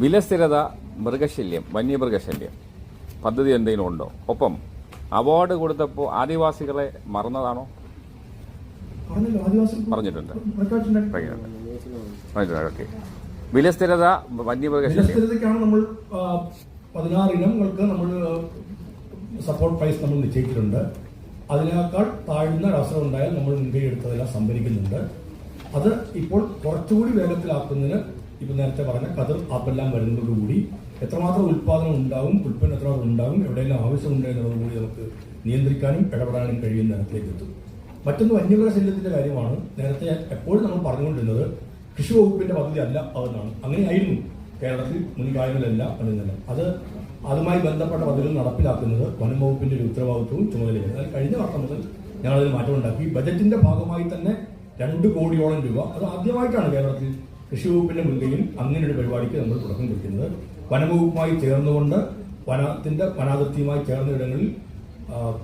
വിലസ്ഥിരത മൃഗശല്യം വന്യമൃഗശല്യം. പദ്ധതി എന്തെങ്കിലും ഉണ്ടോ? ഒപ്പം അവാർഡ് കൊടുത്തപ്പോൾ ആദിവാസികളെ മറന്നതാണോ? പറഞ്ഞിട്ടുണ്ട്. ഓക്കെ വിലസ്ഥിരത വന്യമൃഗശല്യം. നമ്മൾ പതിനാറ് ഇനങ്ങൾക്ക് നമ്മൾ സപ്പോർട്ട് പ്രൈസ് നമ്മൾ നിശ്ചയിച്ചിട്ടുണ്ട്. അതിനേക്കാൾ താഴ്ന്ന അവസരം ഉണ്ടായാൽ നമ്മൾ മുൻകൈ എടുത്തതെല്ലാം സംഭരിക്കുന്നുണ്ട്. അത് ഇപ്പോൾ കുറച്ചുകൂടി വേഗത്തിലാക്കുന്നതിന് ഇപ്പം നേരത്തെ പറഞ്ഞ കതിർ ആപ്പെല്ലാം വരുന്നതോടുകൂടി എത്രമാത്രം ഉൽപ്പാദനം ഉണ്ടാവും ഉൽപ്പന്നം എത്രമാത്രം ഉണ്ടാവും എവിടെയെല്ലാം ആവശ്യമുണ്ട് എന്നുള്ളതുകൂടി നമുക്ക് നിയന്ത്രിക്കാനും ഇടപെടാനും കഴിയുന്ന തരത്തിലേക്ക് എത്തും. മറ്റൊന്ന് വന്യമൃഗശല്യത്തിന്റെ കാര്യമാണ്. നേരത്തെ എപ്പോഴും നമ്മൾ പറഞ്ഞുകൊണ്ടിരുന്നത് കൃഷി വകുപ്പിന്റെ പദ്ധതി അല്ല അതെന്നാണ്. അങ്ങനെയായിരുന്നു കേരളത്തിൽ മുൻകാലങ്ങളല്ല അനുന്നതം അത് അതുമായി ബന്ധപ്പെട്ട പദ്ധതികൾ നടപ്പിലാക്കുന്നത് വനം വകുപ്പിന്റെ ഒരു ഉത്തരവാദിത്വവും ചുമതലയാണ് എന്നാൽ കഴിഞ്ഞ വർഷം മുതൽ ഞങ്ങളതിൽ മാറ്റമുണ്ടാക്കി. ബജറ്റിന്റെ ഭാഗമായി തന്നെ രണ്ട് കോടിയോളം രൂപ. അത് ആദ്യമായിട്ടാണ് കേരളത്തിൽ കൃഷി വകുപ്പിന്റെ മുൻകൈയിൽ അങ്ങനെ ഒരു പരിപാടിക്ക് നമ്മൾ തുടക്കം കുറിക്കുന്നത്. വനംവകുപ്പുമായി ചേർന്നുകൊണ്ട് വനത്തിന്റെ വനാതിർത്തിയുമായി ചേർന്ന ഇടങ്ങളിൽ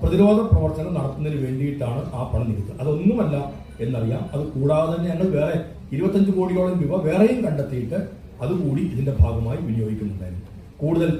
പ്രതിരോധ പ്രവർത്തനം നടത്തുന്നതിന് വേണ്ടിയിട്ടാണ് ആ പണം നീക്കുന്നത് അതൊന്നുമല്ല എന്നറിയാം. അത് കൂടാതെ തന്നെ ഞങ്ങൾ വേറെ ഇരുപത്തഞ്ച് കോടിയോളം രൂപ വേറെയും കണ്ടെത്തിയിട്ട് അതുകൂടി ഇതിന്റെ ഭാഗമായി വിനിയോഗിക്കുന്നുണ്ടായിരുന്നു. കൂടുതൽ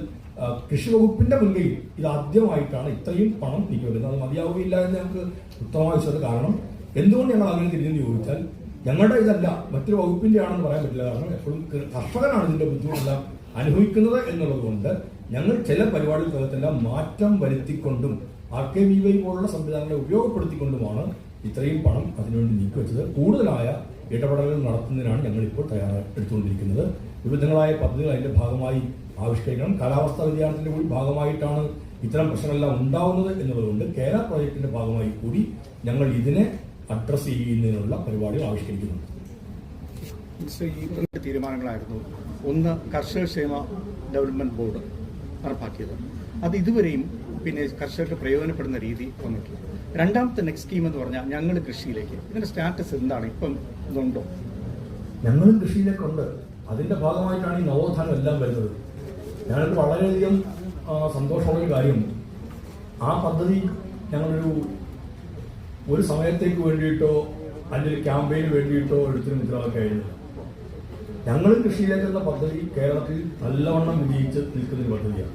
കൃഷി വകുപ്പിന്റെ മുൻകൈയിൽ ഇത് ആദ്യമായിട്ടാണ് ഇത്രയും പണം നീക്കി വരുന്നത് അത് മതിയാവുകയില്ല എന്ന് ഞങ്ങൾക്ക് ഉത്തമമായ കാരണം എന്തുകൊണ്ട് ഞങ്ങൾ അങ്ങനെ തിരിഞ്ഞെന്ന് ചോദിച്ചാൽ ഞങ്ങളുടെ ഇതല്ല മറ്റൊരു വകുപ്പിന്റെ ആണെന്ന് പറയാൻ പറ്റില്ല. കാരണം എപ്പോഴും കർഷകനാണ് ഇതിന്റെ ബുദ്ധിമുട്ടെല്ലാം അനുഭവിക്കുന്നത് എന്നുള്ളത് കൊണ്ട് ഞങ്ങൾ ചില പരിപാടികൾക്കകത്തെല്ലാം മാറ്റം വരുത്തിക്കൊണ്ടും ആർ കെ വി വൈ പോലുള്ള സംവിധാനങ്ങളെ ഉപയോഗപ്പെടുത്തിക്കൊണ്ടുമാണ് ഇത്രയും പണം അതിനുവേണ്ടി നീക്കിവെച്ചത്. കൂടുതലായ ഇടപെടലുകൾ നടത്തുന്നതിനാണ് ഞങ്ങൾ ഇപ്പോൾ തയ്യാറെടുത്തുകൊണ്ടിരിക്കുന്നത്. വിവിധങ്ങളായ പദ്ധതികൾ അതിന്റെ ഭാഗമായി ആവിഷ്കരിക്കണം. കാലാവസ്ഥാ വ്യതിയാനത്തിന്റെ കൂടി ഭാഗമായിട്ടാണ് ഇത്തരം പ്രശ്നങ്ങളെല്ലാം ഉണ്ടാവുന്നത് എന്നതുകൊണ്ട് കേരള പ്രോജക്ടിന്റെ ഭാഗമായി കൂടി ഞങ്ങൾ ഇതിനെ അഡ്രസ് ചെയ്യുന്നതിനുള്ള പരിപാടികൾ ആവിഷ്കരിക്കുന്നുണ്ട്. ഈ തീരുമാനങ്ങളായിരുന്നു. ഒന്ന് കർഷക ക്ഷേമ ഡെവലപ്മെന്റ് ബോർഡ് നടപ്പാക്കിയത്. അത് ഇതുവരെയും പിന്നെ കർഷകർക്ക് പ്രയോജനപ്പെടുന്ന രീതി വന്നിട്ടില്ല. രണ്ടാമത്തെ നെക്സ്റ്റ് സ്കീം എന്ന് പറഞ്ഞാൽ ഞങ്ങൾ കൃഷിയിലേക്ക്. ഇതിന്റെ സ്റ്റാറ്റസ് എന്താണ്? ഇപ്പം ഇതുണ്ടോ? ഞങ്ങളും കൃഷിയിലേക്കുണ്ട്. അതിന്റെ ഭാഗമായിട്ടാണ് ഈ നവോത്ഥാനം എല്ലാം വരുന്നത്. ഞങ്ങൾക്ക് വളരെയധികം സന്തോഷമുള്ള കാര്യം. ആ പദ്ധതി ഞങ്ങളൊരു ഒരു സമയത്തേക്ക് വേണ്ടിയിട്ടോ അല്ലെങ്കിൽ ക്യാമ്പയിന് വേണ്ടിയിട്ടോ എടുത്തിന് ഉത്തരവാദിത്തമായിരുന്നു ഞങ്ങളും കൃഷിയിലേക്ക് എന്ന പദ്ധതി കേരളത്തിൽ നല്ലവണ്ണം വിജയിച്ച് നിൽക്കുന്ന ഒരു പദ്ധതിയാണ്.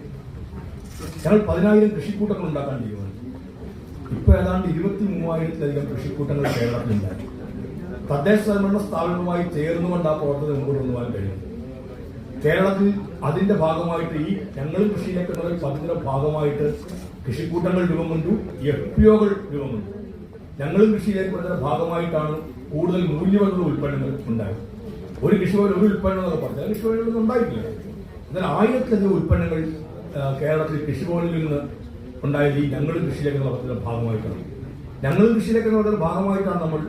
ഞങ്ങൾ പതിനായിരം കൃഷിക്കൂട്ടങ്ങൾ ഉണ്ടാക്കാൻ തീരുമാനിച്ചു. ഇപ്പോൾ ഏതാണ്ട് ഇരുപത്തി മൂവായിരത്തിലധികം കൃഷിക്കൂട്ടങ്ങൾ കേരളത്തിലുണ്ടായി. തദ്ദേശ സ്വയംഭരണ സ്ഥാപനവുമായി ചേർന്നുകൊണ്ട് ആ പ്രവർത്തനം മുന്നോട്ട് കൊണ്ടുപോകാൻ കഴിയും കേരളത്തിൽ അതിന്റെ ഭാഗമായിട്ട് ഈ ഞങ്ങൾ കൃഷിയിലേക്ക് എന്നുള്ള പദ്ധതിയുടെ ഭാഗമായിട്ട് കൃഷിക്കൂട്ടങ്ങൾ രൂപം കൊണ്ടു എഫ് പി ഒകൾ രൂപം കൊണ്ടു. ഞങ്ങളും കൃഷി വരുന്നതിന്റെ ഭാഗമായിട്ടാണ് കൂടുതൽ മൂല്യമുള്ള ഉൽപ്പന്നങ്ങൾ ഉണ്ടായത്. ഒരു കൃഷിപോലെ ഒരു ഉൽപ്പന്നം എന്നൊക്കെ പറഞ്ഞാൽ കൃഷിഭവനിലൊന്നും ഉണ്ടായിട്ടില്ല. എന്നാൽ ആയിരത്തിലധികം ഉൽപ്പന്നങ്ങൾ കേരളത്തിൽ കൃഷിഭവനിൽ നിന്ന് ഉണ്ടായത് ഈ ഞങ്ങളും കൃഷിയിലേക്ക് നടത്തുന്ന ഭാഗമായിട്ടാണ്. ഞങ്ങളും കൃഷിയിലേക്ക് നടത്തുന്ന ഭാഗമായിട്ടാണ് നമ്മൾ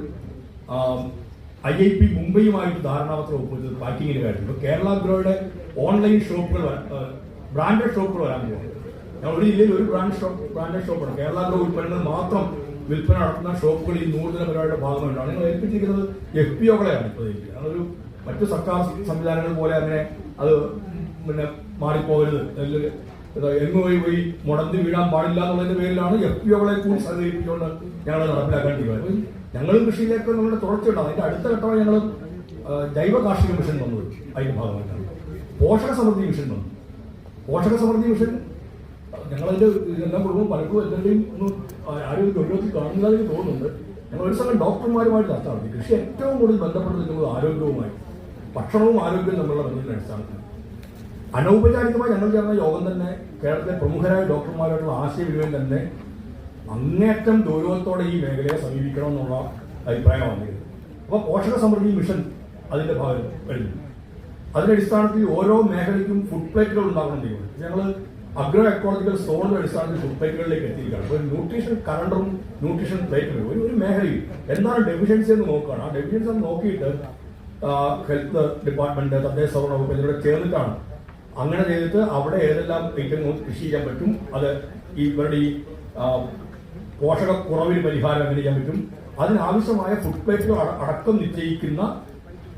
ഐ ഐ പി മുംബൈയുമായിട്ട് ധാരണാപത്രം ഒപ്പുവെച്ചത് പാക്കിങ്ങിന് കാര്യത്തിൽ. കേരള ഗ്രോയുടെ ഓൺലൈൻ ഷോപ്പുകൾ ബ്രാൻഡഡ് ഷോപ്പുകൾ വരാൻ പോകും ഞങ്ങൾ ഒരു ജില്ലയിൽ ഒരു ബ്രാൻഡ് ഷോപ്പ് ബ്രാൻഡ് ഷോപ്പാണ് കേരളത്തിലെ ഉൽപ്പന്നങ്ങൾ മാത്രം വിൽപ്പന നടത്തുന്ന ഷോപ്പുകൾ ഈ പരിപാടിയുടെ ഭാഗമായിട്ടാണ് ഞങ്ങൾ ഏൽപ്പിച്ചിരിക്കുന്നത്. എഫ് പി ഒകളെയാണ് ഇപ്പോൾ ഞങ്ങളൊരു മറ്റു സർക്കാർ സംവിധാനങ്ങൾ പോലെ അങ്ങനെ അത് പിന്നെ മാറിപ്പോകരുത്. എങ്ങ് പോയി പോയി മുടന്തി വീഴാൻ പാടില്ല എന്നുള്ളതിന്റെ പേരിലാണ് എഫ് പി ഒകളെ കൂടി സഹകരിപ്പിച്ചുകൊണ്ട് ഞങ്ങൾ നടപ്പിലാക്കാൻ തീരുമാനം ഞങ്ങളും കൃഷിയിലേക്ക് നമ്മുടെ തുടർച്ചയുണ്ടാവും അതിന്റെ അടുത്ത ഘട്ടമായി ഞങ്ങൾ ജൈവ കാർഷിക മിഷൻ വന്നത് അതിന്റെ ഭാഗമായിട്ടാണ്. പോഷക സമൃദ്ധി മിഷൻ വന്നു. പോഷക സമൃദ്ധി മിഷൻ ഞങ്ങളതിന്റെ ഇതെല്ലാം കുടുംബം പലപ്പോഴും എന്തെങ്കിലും ഒന്ന് ആരും ഗൗരവത്തിൽ കാണുന്നതായി തോന്നുന്നുണ്ട്. ഞങ്ങൾ ഒരു സമയം ഡോക്ടർമാരുമായിട്ട് ചർച്ച നടത്തി കൃഷി ഏറ്റവും കൂടുതൽ ബന്ധപ്പെട്ട് നിൽക്കുന്നത് ആരോഗ്യവുമായി. ഭക്ഷണവും ആരോഗ്യവും തമ്മിലുള്ള ബന്ധത്തിന്റെ അടിസ്ഥാനത്തിൽ അനൗപചാരികമായി ഞങ്ങൾ ചേർന്ന യോഗം തന്നെ കേരളത്തിലെ പ്രമുഖരായ ഡോക്ടർമാരായിട്ടുള്ള ആശയവിനിമയം തന്നെ അങ്ങേറ്റം ഗൗരവത്തോടെ ഈ മേഖലയെ സമീപിക്കണം എന്നുള്ള അഭിപ്രായം വന്നിരുന്നു അപ്പോൾ പോഷക സമൃദ്ധി മിഷൻ അതിന്റെ ഭാഗം കഴിഞ്ഞു അതിന്റെ അടിസ്ഥാനത്തിൽ ഓരോ മേഖലയ്ക്കും ഫുഡ് പ്ലേറ്റുകൾ ഉണ്ടാക്കണം തീരുമാനം ഞങ്ങൾ അഗ്രോ എക്കോളജിക്കൽ സോണിന്റെ അടിസ്ഥാനത്തിൽ ഫുഡ് പ്ലേറ്റുകളിലേക്ക് എത്തിയിരിക്കുകയാണ്. അപ്പോൾ ന്യൂട്രീഷൻ കലണ്ടറും ന്യൂട്രീഷൻ പ്ലേറ്റും ഒരു ഒരു മേഖലയിൽ എന്താണ് ഡെഫിഷ്യൻസി എന്ന് നോക്കുകയാണ്. ആ ഡെഫിഷ്യൻസി എന്ന് നോക്കിയിട്ട് ഹെൽത്ത് ഡിപ്പാർട്ട്മെന്റ് തദ്ദേശ സ്വർണ വകുപ്പ് എന്നിവിടെ ചേർന്നിട്ടാണ്. അങ്ങനെ ചെയ്തിട്ട് അവിടെ ഏതെല്ലാം ഐറ്റങ്ങൾ കൃഷി ചെയ്യാൻ പറ്റും അത് ഇവരുടെ ഈ പോഷകക്കുറവിന് പരിഹാരം എങ്ങനെ ചെയ്യാൻ പറ്റും അതിനാവശ്യമായ ഫുഡ് പ്ലേറ്റുകൾ അടക്കം നിശ്ചയിക്കുന്ന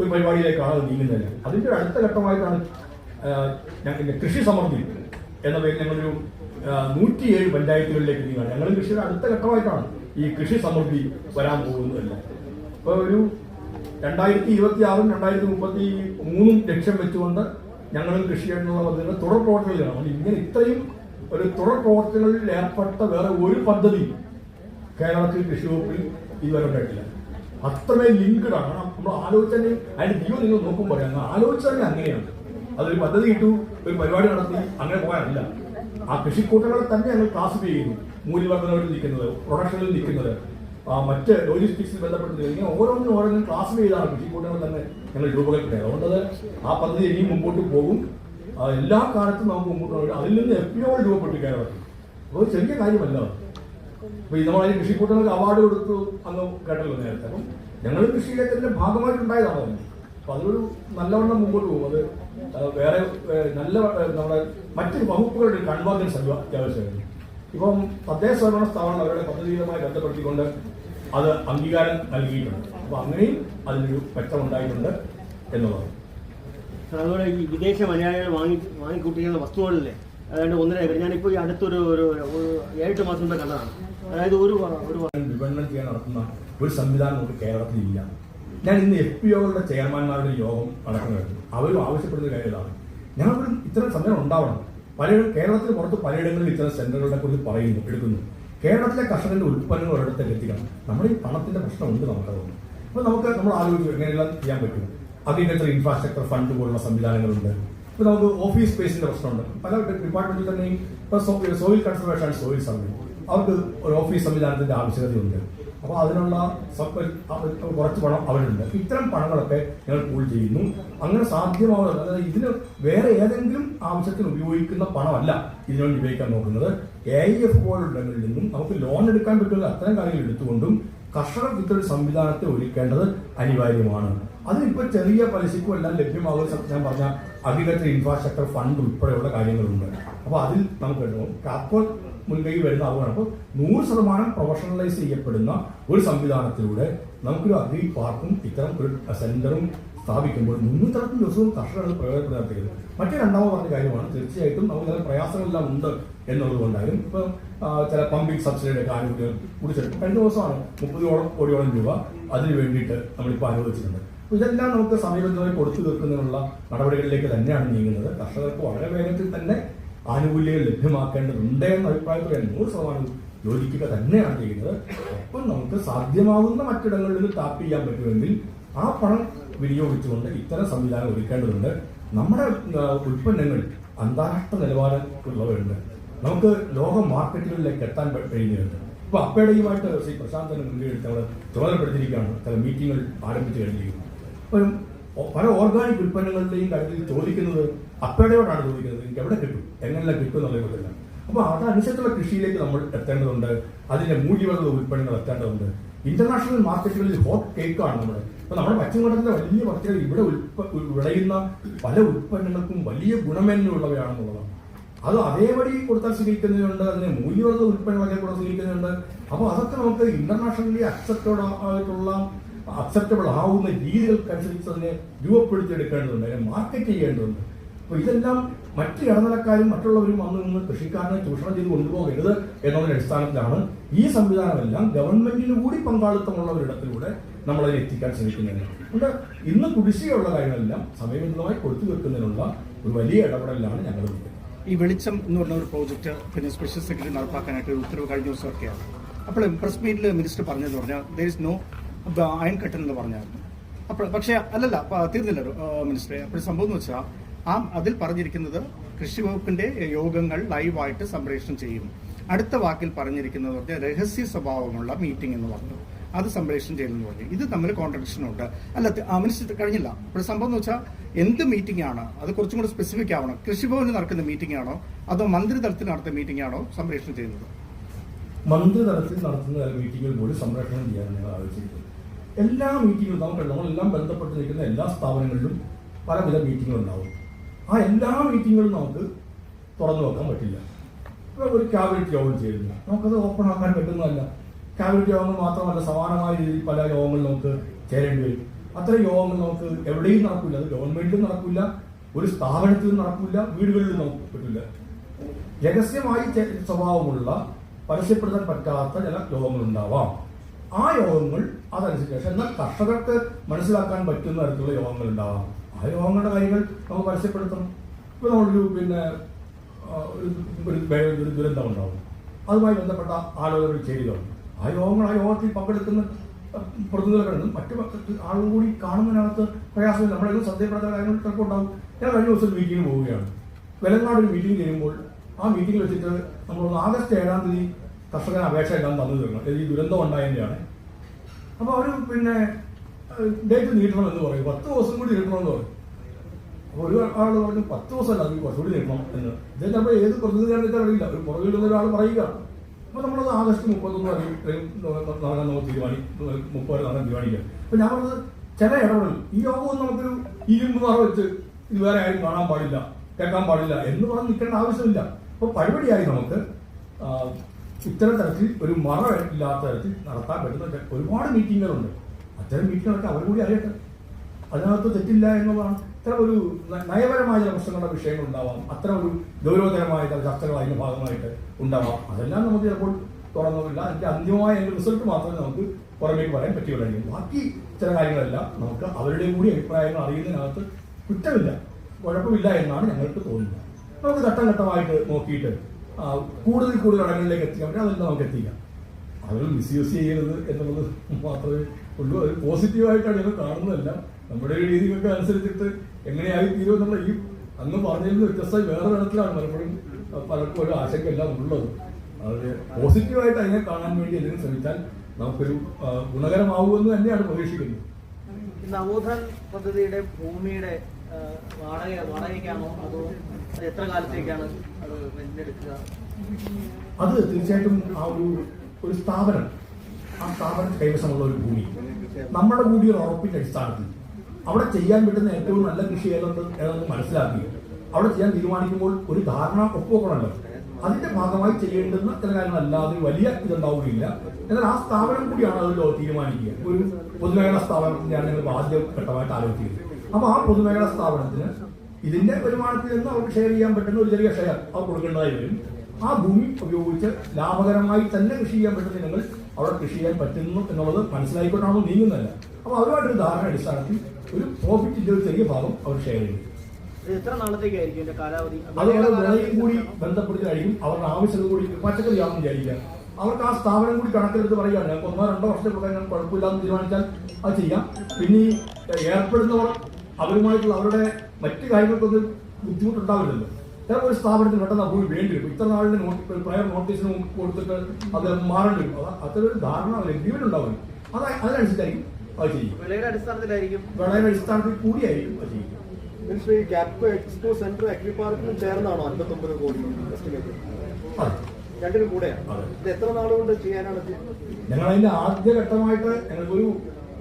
ഒരു പരിപാടിയിലേക്കാണ് അത് നീങ്ങുന്നത്. അതിന്റെ അടുത്ത ഘട്ടമായിട്ടാണ് കൃഷി സമൃദ്ധി എന്ന പേരിൽ ഞങ്ങളൊരു നൂറ്റിയേഴ് പഞ്ചായത്തുകളിലേക്ക് നീങ്ങാണ് ഞങ്ങൾ കൃഷിയുടെ അടുത്ത ഘട്ടമായിട്ടാണ് ഈ കൃഷി സമൃദ്ധി വരാൻ പോകുന്നതല്ല അപ്പൊ ഒരു രണ്ടായിരത്തി ഇരുപത്തി ആറും രണ്ടായിരത്തി മുപ്പത്തി മൂന്നും ലക്ഷ്യം വെച്ചുകൊണ്ട് ഞങ്ങളും കൃഷി എന്നുള്ള പദ്ധതിയുടെ തുടർ പ്രവർത്തനങ്ങളിലാണ് അതുകൊണ്ട് ഇങ്ങനെ ഇത്രയും ഒരു തുടർ പ്രവർത്തനങ്ങളിൽ ഏർപ്പെട്ട വേറെ ഒരു പദ്ധതി കേരളത്തിൽ കൃഷി വകുപ്പിൽ ഇതുവരെ ഉണ്ടായിട്ടില്ല. അത്രമേ ലിങ്ക്ഡ് ആണ്. നമ്മൾ ആലോചന അതിന്റെ ജീവൻ നിങ്ങൾ നോക്കുമ്പോൾ ആലോചിച്ചതന്നെ അങ്ങനെയാണ്. അതൊരു പദ്ധതി ഇട്ടു ഒരു പരിപാടി നടത്തി അങ്ങനെ പോകാനല്ല. ആ കൃഷിക്കൂട്ടങ്ങളെ തന്നെ ഞങ്ങൾ ക്ലാസിഫൈ ചെയ്യുന്നു. മൂല്യവർദ്ധനവിൽ നിൽക്കുന്നത് പ്രൊഡക്ഷനിൽ നിൽക്കുന്നത്. മറ്റ് ലോജിസ്റ്റിക്സിൽ ബന്ധപ്പെട്ട്. ഇങ്ങനെ ഓരോന്നും ഓരോന്നും ക്ലാസിഫൈ ചെയ്താണ് കൃഷിക്കൂട്ടങ്ങൾ തന്നെ ഞങ്ങൾ രൂപകൽപ്പന അതുകൊണ്ട് ആ പദ്ധതി ഇനിയും മുമ്പോട്ട് പോകും. എല്ലാ കാലത്തും നമുക്ക് മുമ്പോട്ട് അതിൽ നിന്ന് എപ്പോഴും രൂപപ്പെട്ടു കേരളത്തിൽ. അപ്പോൾ ചെറിയ കാര്യമല്ല. അപ്പൊ ഇത് നമ്മളതിന് കൃഷിക്കൂട്ടങ്ങൾക്ക് അവാർഡ് കൊടുത്തു അന്ന് കേട്ടല്ലോ നേരത്തെ. അപ്പം ഞങ്ങൾ തന്നെ ഭാഗമായിട്ടുണ്ടായതാണ്. അപ്പൊ അതൊരു നല്ലവണ്ണം മുമ്പോട്ട് പോകും. അത് വേറെ നല്ല നമ്മുടെ മറ്റ് വകുപ്പുകളുടെ കൺവേർജൻസ് അത്യാവശ്യമായിരുന്നു ഇപ്പം തദ്ദേശ സ്വയംഭരണ സ്ഥാപനം അവരുടെ പദ്ധതിയുമായി ബന്ധപ്പെടുത്തിക്കൊണ്ട് അത് അംഗീകാരം നൽകിയിട്ടുണ്ട്. അപ്പൊ അങ്ങനെയും അതിനൊരു മെച്ചമുണ്ടായിട്ടുണ്ട് എന്നുള്ളത് അതുപോലെ ഈ വിദേശ മലയാളികൾ വാങ്ങി വാങ്ങിക്കൂട്ടിക്കുന്ന വസ്തുക്കളില്ലേ? അതായത് ഒന്നര ഏക്കർ. ഞാനിപ്പോൾ ഈ അടുത്തൊരു ഒരു ഏഴെട്ട് മാസം മുമ്പേ കണ്ടതാണ്. അതായത് ഒരു ഒരു വിപണനം ചെയ്യാൻ നടത്തുന്ന ഒരു സംവിധാനം നമുക്ക് കേരളത്തിൽ ഇല്ല ഞാൻ ഇന്ന് എഫ് പി ഒകളുടെ ചെയർമാൻമാരുടെ യോഗം നടക്കുന്നത്. അവരും ആവശ്യപ്പെടുന്ന കാര്യങ്ങളാണ്. ഞങ്ങൾക്കൊരു ഇത്തരം സമയം ഉണ്ടാവണം. പല കേരളത്തിന് പുറത്ത് പലയിടങ്ങളിൽ ഇത്തരം സെന്ററുകളെ കുറിച്ച് പറയുന്നു എടുക്കുന്നു. കേരളത്തിലെ കർഷകന്റെ ഉൽപ്പന്നങ്ങൾ ഒരിടത്തേക്ക് എത്തിക്കണം. നമ്മുടെ ഈ പണത്തിന്റെ പ്രശ്നം പ്രശ്നമുണ്ട് നമുക്കതുകൊണ്ട്. അപ്പോൾ നമുക്ക് നമ്മൾ ആലോചിച്ചു എങ്ങനെയെല്ലാം ചെയ്യാൻ പറ്റും. അഗ്രികൾച്ചർ ഇൻഫ്രാസ്ട്രക്ചർ ഫണ്ട് പോലുള്ള സംവിധാനങ്ങളുണ്ട്. ഇപ്പൊ നമുക്ക് ഓഫീസ് സ്പേസിന്റെ പ്രശ്നമുണ്ട്. പല ഡിപ്പാർട്ട്മെന്റിൽ തന്നെയും ഇപ്പോൾ soil conservation and soil survey. അവർക്ക് ഒരു ഓഫീസ് സംവിധാനത്തിന്റെ ആവശ്യകതയുണ്ട്. അപ്പൊ അതിനുള്ള കുറച്ച് പണം അവരുണ്ട് ഇത്തരം പണങ്ങളൊക്കെ ഞങ്ങൾ പൂൾ ചെയ്യുന്നു. അങ്ങനെ സാധ്യമാവുന്നത് അതായത് ഇതിന് വേറെ ഏതെങ്കിലും ആവശ്യത്തിന് ഉപയോഗിക്കുന്ന പണമല്ല ഇതിനുവേണ്ടി ഉപയോഗിക്കാൻ നോക്കുന്നത്. എ എഫ് പോലുള്ളവരിൽ നിന്നും നമുക്ക് ലോൺ എടുക്കാൻ പറ്റുന്ന അത്തരം കാര്യങ്ങൾ എടുത്തുകൊണ്ടും കർഷക ഇത്തരം സംവിധാനത്തെ ഒരുക്കേണ്ടത് അനിവാര്യമാണ്. അതിനിപ്പോൾ ചെറിയ പലിശയ്ക്കും എല്ലാം ലഭ്യമാകുന്ന ഞാൻ പറഞ്ഞ അഗ്രികൾച്ചർ ഇൻഫ്രാസ്ട്രക്ചർ ഫണ്ട് ഉൾപ്പെടെയുള്ള കാര്യങ്ങളുണ്ട്. അപ്പോൾ അതിൽ നമുക്ക് അപ്പോൾ മുൻകൈ വരുന്ന അതുകൊണ്ടാണ് അപ്പോൾ നൂറ് ശതമാനം പ്രൊഫഷണലൈസ് ചെയ്യപ്പെടുന്ന ഒരു സംവിധാനത്തിലൂടെ നമുക്കൊരു അഗ്രി പാർക്കും ഇത്തരം ഒരു സെന്ററും സ്ഥാപിക്കുമ്പോൾ മുന്നൂറ്ററുപത് ദിവസവും കർഷകർ പ്രയോജനപ്പെടുത്തിയത് മറ്റേ രണ്ടാമത് പറഞ്ഞ കാര്യമാണ് തീർച്ചയായിട്ടും നമുക്ക് ചില പ്രയാസങ്ങളെല്ലാം ഉണ്ട് എന്നുള്ളത് കൊണ്ടായാലും ഇപ്പൊ ചില പമ്പിംഗ് സബ്സിഡിയുടെ കാര്യങ്ങൾ കുടിച്ചെടുക്കും. കഴിഞ്ഞ ദിവസമാണ് മുപ്പതോളം കോടിയോളം രൂപ അതിന് വേണ്ടിയിട്ട് നമ്മളിപ്പോൾ അനുവദിച്ചിട്ടുണ്ട്. ഇതെല്ലാം നമുക്ക് സമയബന്ധമായി കൊടുത്തു തീർക്കുന്നതിനുള്ള നടപടികളിലേക്ക് തന്നെയാണ് നീങ്ങുന്നത്. കർഷകർക്ക് വളരെ വേഗത്തിൽ തന്നെ ആനുകൂല്യങ്ങൾ ലഭ്യമാക്കേണ്ടതുണ്ട് എന്ന അഭിപ്രായത്തോടെ നൂറ് ശതമാനം യോജിക്കുക തന്നെയാണ് ചെയ്യുന്നത്. ഒപ്പം നമുക്ക് സാധ്യമാകുന്ന മറ്റിടങ്ങളിൽ ടാപ്പ് ചെയ്യാൻ പറ്റുമെങ്കിൽ ആ പണം വിനിയോഗിച്ചുകൊണ്ട് ഇത്തരം സംവിധാനം ഒരുക്കേണ്ടതുണ്ട്. നമ്മുടെ ഉൽപ്പന്നങ്ങൾ അന്താരാഷ്ട്ര നിലവാരമുള്ളവരുണ്ട് നമുക്ക് ലോക മാർക്കറ്റുകളിലേക്ക് എത്താൻ കഴിഞ്ഞിട്ടുണ്ട്. ഇപ്പൊ അപ്പേടയുമായിട്ട് ശ്രീ പ്രശാന്ത് തന്നെ മുൻകൈ എടുത്ത് ചുമതലപ്പെടുത്തിയിരിക്കുകയാണ് ചില മീറ്റിങ്ങുകൾ ആരംഭിച്ചു കഴിഞ്ഞിരിക്കുന്നു. അപ്പം പല ഓർഗാനിക് ഉൽപ്പന്നങ്ങളുടെയും കാര്യത്തിൽ ചോദിക്കുന്നത് അപ്പേടയോടാണ് ചോദിക്കുന്നത്. എനിക്ക് എവിടെ കിട്ടും? എങ്ങനെല്ലാം കിട്ടും എന്നുള്ളതില്ല അപ്പൊ അതനുസരിച്ചുള്ള കൃഷിയിലേക്ക് നമ്മൾ എത്തേണ്ടതുണ്ട്. അതിന്റെ മൂല്യവർദ്ധ ഉൽപ്പന്നങ്ങൾ എത്തേണ്ടതുണ്ട്. ഇന്റർനാഷണൽ മാർക്കറ്റുകളിൽ ഹോട്ട് കേക്കാണ് നമ്മുടെ. അപ്പൊ നമ്മുടെ പശ്ചിമഘട്ടത്തിലെ വലിയ പ്രത്യേകത ഇവിടെ വിളയുന്ന പല ഉൽപ്പന്നങ്ങൾക്കും വലിയ ഗുണമേന്മയുള്ളവയാണെന്നുള്ളതാണ്. അത് അതേപടി കൊടുത്താൽ സ്വീകരിക്കുന്നതുണ്ട് അതിനെ മൂല്യവർദ്ധ ഉൽപ്പന്നങ്ങളൊക്കെ കൂടെ സ്വീകരിക്കുന്നുണ്ട്. അപ്പോൾ അതൊക്കെ നമുക്ക് ഇന്റർനാഷണലി അക്സെപ്റ്റഡ് ആയിട്ടുള്ള അക്സെപ്റ്റബിൾ ആവുന്ന രീതികൾക്കനുസരിച്ച് അതിനെ രൂപപ്പെടുത്തിയെടുക്കേണ്ടതുണ്ട് അതിനെ മാർക്കറ്റ് ചെയ്യേണ്ടതുണ്ട്. അപ്പൊ ഇതെല്ലാം മറ്റ് ഇടനിലക്കാരും മറ്റുള്ളവരും വന്നു നിന്ന് കൃഷിക്കാരനെ ചൂഷണം ചെയ്ത് കൊണ്ടുപോകരുത് എന്നതിന്റെ അടിസ്ഥാനത്തിലാണ് ഈ സംവിധാനമെല്ലാം ഗവൺമെന്റിന് കൂടി പങ്കാളിത്തമുള്ള നമ്മൾ അതിനെ എത്തിക്കാൻ ശ്രമിക്കുന്നത്. അതുകൊണ്ട് ഇന്ന് കുടിശ്ശികയുള്ള കാര്യങ്ങളെല്ലാം സമയബന്ധിതമായി കൊടുത്തു വെക്കുന്നതിനുള്ള ഒരു വലിയ ഇടപെടലാണ് ഞങ്ങൾ ഈ വെളിച്ചം എന്ന് പറഞ്ഞ ഒരു പ്രോജക്റ്റ് പിന്നെ സ്പെഷ്യൽ സെക്രട്ടറി നടപ്പാക്കാനായിട്ട് ഉത്തരവ് കഴിഞ്ഞ ദിവസമൊക്കെയാണ്. അപ്പോൾ പ്രസ് മീറ്റിൽ മിനിസ്റ്റർ പറഞ്ഞതെന്ന് പറഞ്ഞാൽ ദർ ഇസ് നോ അയൺ കട്ടൻ എന്ന് പറഞ്ഞായിരുന്നു. അപ്പോൾ പക്ഷേ അല്ലല്ല തീർന്നില്ല മിനിസ്റ്ററെ. അപ്പോൾ സംഭവം എന്ന് വെച്ചാൽ ആ അതിൽ പറഞ്ഞിരിക്കുന്നത് കൃഷി വകുപ്പിന്റെ യോഗങ്ങൾ ലൈവായിട്ട് സംപ്രേഷണം ചെയ്യും. അടുത്ത വാക്കിൽ പറഞ്ഞിരിക്കുന്നത് പറഞ്ഞാൽ രഹസ്യ സ്വഭാവമുള്ള മീറ്റിംഗ് എന്ന് പറഞ്ഞു. അത് സംപ്രേഷണം ചെയ്യുന്നു പറഞ്ഞു. ഇത് തമ്മിൽ കോൺട്രഡിക്ഷൻ ഉണ്ട്. അല്ല മിനിസ്റ്റർ കഴിഞ്ഞില്ല. അപ്പോൾ സംഭവം എന്ന് വെച്ചാൽ എന്ത് മീറ്റിംഗ് ആണ്? അത് കുറച്ചും കൂടി സ്പെസിഫിക് ആവണം. കൃഷിഭവനിൽ നടക്കുന്ന മീറ്റിംഗ് ആണോ? അതോ മന്ത്രി തലത്തിൽ നടത്തുന്ന മീറ്റിംഗ് ആണോ സംപ്രേഷണം ചെയ്യുന്നത്? മന്ത്രി തലത്തിൽ നടത്തുന്ന മീറ്റിംഗിൽ പോലും സംപ്രേഷണം ചെയ്യാൻ ഞങ്ങൾ ആലോചിച്ചിരിക്കുന്നത് എല്ലാ മീറ്റിങ്ങും നമുക്ക് നമ്മളെല്ലാം ബന്ധപ്പെട്ട് നിൽക്കുന്ന എല്ലാ സ്ഥാപനങ്ങളിലും പലവിധ മീറ്റിങ്ങുകൾ ഉണ്ടാവും. ആ എല്ലാ മീറ്റിങ്ങുകളും നമുക്ക് തുറന്നു വെക്കാൻ പറ്റില്ല. ഒരു ക്യാബിനറ്റ് യോഗം ചേരുന്നു നമുക്കത് ഓപ്പൺ ആക്കാൻ പറ്റുന്നതല്ല. ക്യാബിനറ്റ് യോഗങ്ങൾ മാത്രമല്ല സമാനമായ രീതിയിൽ പല യോഗങ്ങളും നമുക്ക് ചേരേണ്ടി വരും. അത്തരം യോഗങ്ങൾ നമുക്ക് എവിടെയും നടക്കില്ല. അത് ഗവൺമെന്റിലും നടക്കില്ല. ഒരു സ്ഥാപനത്തിലും നടക്കില്ല. വീടുകളിലും നമുക്ക് പറ്റില്ല. രഹസ്യമായി സ്വഭാവമുള്ള പരസ്യപ്പെടുത്താൻ പറ്റാത്ത ചില യോഗങ്ങൾ ഉണ്ടാവാം. ആ യോഗങ്ങൾ അതനുസരിച്ച്. പക്ഷെ എന്നാൽ കർഷകർക്ക് മനസ്സിലാക്കാൻ പറ്റുന്ന തരത്തിലുള്ള യോഗങ്ങൾ ഉണ്ടാവാം. ആ യോഗങ്ങളുടെ കാര്യങ്ങൾ നമുക്ക് പരസ്യപ്പെടുത്തണം. ഇപ്പോൾ നമ്മളൊരു പിന്നെ ഒരു ദുരന്തം ഉണ്ടാവും. അതുമായി ബന്ധപ്പെട്ട ആളുകൾ ചെയ്യുകയാണ് ആ യോഗങ്ങൾ ആ യോഗത്തിൽ പങ്കെടുക്കുന്ന പ്രതിനിധികളുണ്ട് മറ്റു ആളുകൾ കൂടി കാണുന്നതിനകത്ത് പ്രയാസമില്ല. നമ്മളെല്ലാം ശ്രദ്ധയപ്പെടുന്ന കാര്യങ്ങൾ ചിലപ്പോൾ ഞാൻ കഴിഞ്ഞ ദിവസം മീറ്റിംഗിന് പോവുകയാണ്. വെലങ്ങാട് ഒരു മീറ്റിംഗ് ചെയ്യുമ്പോൾ ആ മീറ്റിംഗിൽ വെച്ചിട്ട് നമ്മൾ ആഗസ്റ്റ് ഏഴാം തീയതി കർഷകന് അപേക്ഷ എല്ലാം തന്നു തീർക്കണം ഈ ദുരന്തം ഉണ്ടായതിന്റെയാണ്. അപ്പോൾ അവർ പിന്നെ ഡേറ്റ് നീട്ടണം എന്ന് പറയും. പത്ത് ദിവസം കൂടി നീട്ടണമെന്ന് പറയും. ഒരു ആൾ പറഞ്ഞു പത്ത് ദിവസമല്ല അത് കുറച്ചുകൂടി നീട്ടണം എന്ന്. ഇതിന്റെ ചിലപ്പോൾ ഏത് പ്രതിനിധിയാണെന്ന് അറിയില്ല. ഒരു നിന്ന് ഒരാൾ പറയുക. അപ്പൊ നമ്മളത് ആഗസ്റ്റ് മുപ്പത്തൊന്ന് നടക്കാൻ തീരുമാനി മുപ്പത് നാളെ നടക്കാൻ അപ്പൊ ഞാൻ പറഞ്ഞത് ചില ഇടപെടൽ ഈ യോഗം നമുക്കൊരു ഇരുമ്പ് നാളെ വെച്ച് ഇത് വേറെ ആരും കാണാൻ പാടില്ല കേൾക്കാൻ പാടില്ല എന്ന് പറഞ്ഞ് നിൽക്കേണ്ട ആവശ്യമില്ല. അപ്പൊ പരിപാടിയായി നമുക്ക് ഇത്തരം തരത്തിൽ ഒരു മറ ഇല്ലാത്ത തരത്തിൽ നടത്താൻ പറ്റുന്ന ഒരുപാട് മീറ്റിങ്ങുകളുണ്ട്. അത്തരം മീറ്റിങ്ങുകളൊക്കെ അവർ കൂടി അറിയട്ടെ. അതിനകത്ത് തെറ്റില്ല എന്നുള്ളതാണ്. ഇത്തരം ഒരു നയപരമായ ചില പ്രശ്നങ്ങളുടെ വിഷയങ്ങൾ ഉണ്ടാവാം. അത്തരം ഒരു ഗൗരവതരമായ ചർച്ചകൾ അതിന്റെ ഭാഗമായിട്ട് ഉണ്ടാവാം. അതെല്ലാം നമുക്ക് ചിലപ്പോൾ തുറന്നില്ല അതിന്റെ അന്തിമമായ റിസൾട്ട് മാത്രമേ നമുക്ക് പുറമേക്ക് പറയാൻ പറ്റുകയുള്ളൂ ബാക്കി ചില കാര്യങ്ങളെല്ലാം നമുക്ക് അവരുടെ കൂടി അഭിപ്രായങ്ങൾ അറിയുന്നതിനകത്ത് കുറ്റമില്ല. കുഴപ്പമില്ല എന്നാണ് ഞങ്ങൾക്ക് തോന്നുന്നത്. നമുക്ക് ഘട്ടം ഘട്ടമായിട്ട് നോക്കിയിട്ട് കൂടുതൽ കൂടുതൽ ഇടങ്ങളിലേക്ക് എത്തിക്കാൻ പറ്റും. അതെല്ലാം നമുക്ക് എത്തിക്കാം. മിസ് മിസ്യൂസ് ചെയ്യരുത് എന്നുള്ളത് മാത്രമേ ഉള്ളൂ. അത് പോസിറ്റീവായിട്ടാണ് ഞങ്ങൾ കാണുന്നതല്ല. നമ്മുടെ ഒരു രീതികൾക്ക് അനുസരിച്ചിട്ട് എങ്ങനെയായി തീരും നമ്മൾ ഈ അന്ന് പറഞ്ഞതിൽ നിന്ന് വ്യത്യസ്തമായി വേറെ തരത്തിലാണ് പലപ്പോഴും പലർക്കും ഒരു ആശങ്കയെല്ലാം ഉള്ളത്. അത് പോസിറ്റീവായിട്ട് അതിനെ കാണാൻ വേണ്ടി എന്തെങ്കിലും ശ്രമിച്ചാൽ നമുക്കൊരു ഗുണകരമാവൂ ഗുണകരമാവുമെന്ന് തന്നെയാണ് പ്രതീക്ഷിക്കുന്നത്. നവോത്ഥാൻ പദ്ധതിയുടെ ഭൂമിയുടെ വാടക വാടകയ്ക്കാണോ? അതോ എത്ര കാലത്തേക്കാണ് അത് റെന്റിനെടുക്കുക അത് തീർച്ചയായിട്ടും ആ ഒരു ഒരു സ്ഥാപനം ആ സ്ഥാപനം കൈവശമുള്ള ഒരു ഭൂമി. നമ്മുടെ കൂടി ഒരു ഉറപ്പിന്റെ അടിസ്ഥാനത്തിൽ. അവിടെ ചെയ്യാൻ പറ്റുന്ന ഏറ്റവും നല്ല കൃഷി ഏതെന്ന് ഏതെന്ന് മനസ്സിലാക്കി. അവിടെ ചെയ്യാൻ തീരുമാനിക്കുമ്പോൾ ഒരു ധാരണ ഒപ്പുവെക്കണമല്ലോ. അതിന്റെ ഭാഗമായി ചെയ്യേണ്ടുന്ന ചില കാര്യങ്ങളല്ലാതെ വലിയ ഇതുണ്ടാവുകയില്ല. എന്നാൽ ആ സ്ഥാപനം കൂടിയാണ് അതിൽ തീരുമാനിക്കുക. ഒരു പൊതുമേഖലാ സ്ഥാപനത്തിന്റെയാണ് ഞങ്ങൾ ആദ്യ ആലോചിക്കുന്നത് അപ്പൊ ആ പൊതുമേഖലാ സ്ഥാപനത്തിന് ഇതിന്റെ വരുമാനത്തിൽ നിന്ന് അവർക്ക് ഷെയർ ചെയ്യാൻ പറ്റുന്ന ഒരു ചെറിയ ഷെയർ അവർ കൊടുക്കേണ്ടതായി വരും ആ ഭൂമി ഉപയോഗിച്ച് ലാഭകരമായി തന്നെ കൃഷി ചെയ്യാൻ പറ്റുന്ന ഇനങ്ങൾ അവിടെ കൃഷി ചെയ്യാൻ പറ്റുന്നു എന്നുള്ളത് മനസ്സിലായിക്കൊണ്ടാണോ നീങ്ങുന്നതല്ല. അപ്പൊ അവരുമായിട്ടൊരു ധാരണ അടിസ്ഥാനത്തിൽ ഒരു പ്രോഫിറ്റിന്റെ ഒരു ചെറിയ ഭാഗം അവർ ഷെയർ ചെയ്യും. അതുകൊണ്ട് വിളയും കൂടി ബന്ധപ്പെടുത്തി കഴിയും അവരുടെ ആവശ്യത കൂടി പച്ചക്കറി പച്ചക്കറിയാണെന്ന് വിചാരിക്കുക. അവർക്ക് ആ സ്ഥാപനം കൂടി കണക്കിലെടുത്ത് പറയുകയാണ് ഒന്നോ രണ്ടോ വർഷത്തെ ഞാൻ കുഴപ്പമില്ലാന്ന് തീരുമാനിച്ചാൽ അത് ചെയ്യാം. പിന്നെ ഈ ഏർപ്പെടുന്നവർ അവരുമായിട്ടുള്ള അവരുടെ മറ്റു കാര്യങ്ങൾക്കൊന്നും ബുദ്ധിമുട്ടുണ്ടാവില്ലല്ലോ. ചിലപ്പോൾ ഒരു സ്ഥാപനത്തിന് പെട്ടെന്ന് ആ ഭൂമി വേണ്ടി വരും ഇത്ര നാളിന് പ്രയർ നോട്ടീസിന് കൊടുത്തിട്ട് അത് മാറേണ്ടി വരും. അത് അത്തരൊരു ധാരണ ഒരു എഗ്രിമെന്റ് ഉണ്ടാവില്ല അത് അതിനനുസരിച്ചായിരിക്കും അത് ചെയ്യും. വിലയുടെ അടിസ്ഥാനത്തിലായിരിക്കും. വിളയുടെ അടിസ്ഥാനത്തിൽ കൂടിയായിരിക്കും അത് ചെയ്യും. മീൻസ് ഈ ഗ്യാപ്പ് എക്സ്പോ സെന്റർ അഗ്രി പാർക്കിനും ചേർന്നാണോ അൻപത്തൊമ്പത് കോടി എസ്റ്റിമേറ്റ് അതെ. രണ്ടിനും കൂടെയാണ് അതെ. ഇത് എത്ര ചെയ്യാനാണ്? ഞങ്ങൾ അതിന്റെ ആദ്യ ഘട്ടമായിട്ട് ഞങ്ങൾക്കൊരു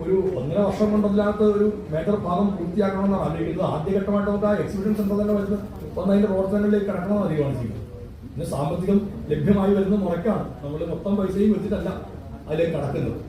ഒരു ഒന്നര വർഷം കൊണ്ടല്ലാത്ത ഒരു മേജർ ഭാഗം പൂർത്തിയാക്കണമെന്നാണ് ആഗ്രഹിക്കുന്നത്. ആദ്യഘട്ടമായിട്ട് നമുക്ക് ആ എക്സിബിഷൻ സെന്റർ തന്നെ വരുന്നത്. ഒന്ന് അതിന്റെ പ്രവർത്തനങ്ങളിലേക്ക് കിടക്കണമെന്ന് അറിയുകയാണ് ചെയ്യുന്നത് പിന്നെ സാമ്പത്തികം ലഭ്യമായി വരുന്ന മുറയ്ക്കാണ് നമ്മൾ മൊത്തം പൈസയും വെച്ചിട്ടല്ല അതിലേക്ക് കടക്കുന്നത്.